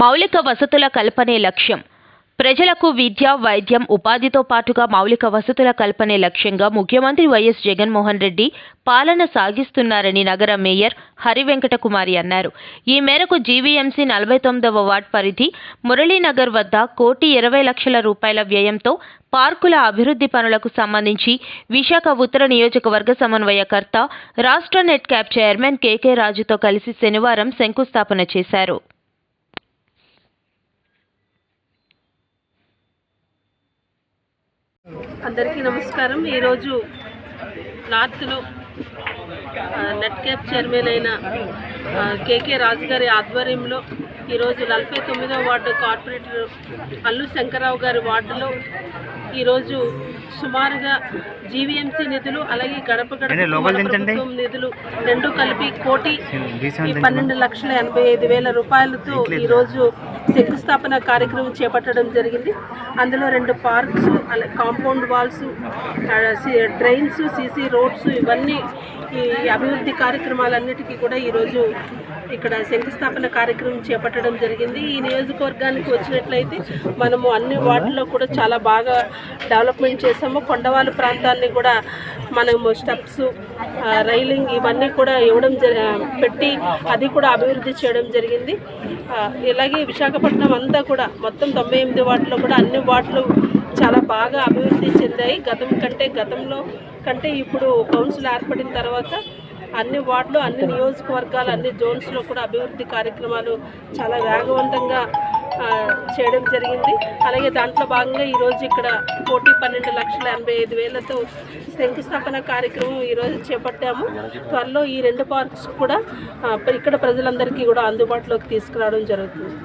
మౌలిక వసతుల కల్పనే లక్ష్యం. ప్రజలకు విద్య వైద్యం ఉపాధితో పాటుగా మౌలిక వసతుల కల్పనే లక్ష్యంగా ముఖ్యమంత్రి వైఎస్ జగన్మోహన్ రెడ్డి పాలన సాగిస్తున్నారని నగర మేయర్ హరివెంకటకుమారి అన్నారు. ఈ మేరకు జీవీఎంసీ నలభై తొమ్మిదవ వార్డ్ పరిధి మురళీనగర్ వద్ద కోటి ఇరవై లక్షల రూపాయల వ్యయంతో పార్కుల అభివృద్ధి పనులకు సంబంధించి విశాఖ ఉత్తర నియోజకవర్గ సమన్వయకర్త రాష్ట్ర నెట్ క్యాప్ చైర్మన్ కేకే రాజుతో కలిసి శనివారం శంకుస్థాపన చేశారు. అందరికీ నమస్కారం. ఈరోజు నార్త్లో నెట్ క్యాప్ చైర్మన్ అయిన కేకే రాజు గారి ఆధ్వర్యంలో ఈరోజు నలభై తొమ్మిదో వార్డు కార్పొరేటర్ అల్లు శంకరరావు గారి వార్డులో ఈరోజు సుమారుగా జీవీఎంసీ నిధులు అలాగే గడప గడప నిధులు రెండు కలిపి కోటి పన్నెండు లక్షల ఎనభై ఐదు వేల రూపాయలతో ఈరోజు శంకుస్థాపన కార్యక్రమం చేపట్టడం జరిగింది. అందులో రెండు పార్క్స్ అలాగే compound walls drains CC roads ఇవన్నీ ఈ అభివృద్ధి కార్యక్రమాలన్నిటికీ కూడా ఈరోజు ఇక్కడ శంకుస్థాపన కార్యక్రమం చేపట్టడం జరిగింది. ఈ నియోజకవర్గానికి వచ్చినట్లయితే మనము అన్ని వార్డుల్లో కూడా చాలా బాగా డెవలప్మెంట్ చేసాము కొండవాళ్ళ ప్రాంతాన్ని కూడా మనము స్టెప్స్ రైలింగ్ ఇవన్నీ కూడా ఇవ్వడం జరి పెట్టి అది కూడా అభివృద్ధి చేయడం జరిగింది. ఇలాగే విశాఖపట్నం అంతా కూడా మొత్తం తొంభై ఎనిమిది వార్డులో కూడా అన్ని వార్డులు చాలా బాగా అభివృద్ధి చెందాయి. గతం కంటే గతంలో కంటే ఇప్పుడు కౌన్సిల్ ఏర్పడిన తర్వాత అన్ని వార్డులు అన్ని నియోజకవర్గాలు అన్ని జోన్స్లో కూడా అభివృద్ధి కార్యక్రమాలు చాలా వేగవంతంగా చేయడం జరిగింది. అలాగే దాంట్లో భాగంగా ఈరోజు ఇక్కడ కోటి పన్నెండు లక్షల ఎనభై ఐదు వేలతో శంకుస్థాపన కార్యక్రమం ఈరోజు చేపట్టాము. త్వరలో ఈ రెండు పార్క్స్ కూడా ఇక్కడ ప్రజలందరికీ కూడా అందుబాటులోకి తీసుకురావడం జరుగుతుంది.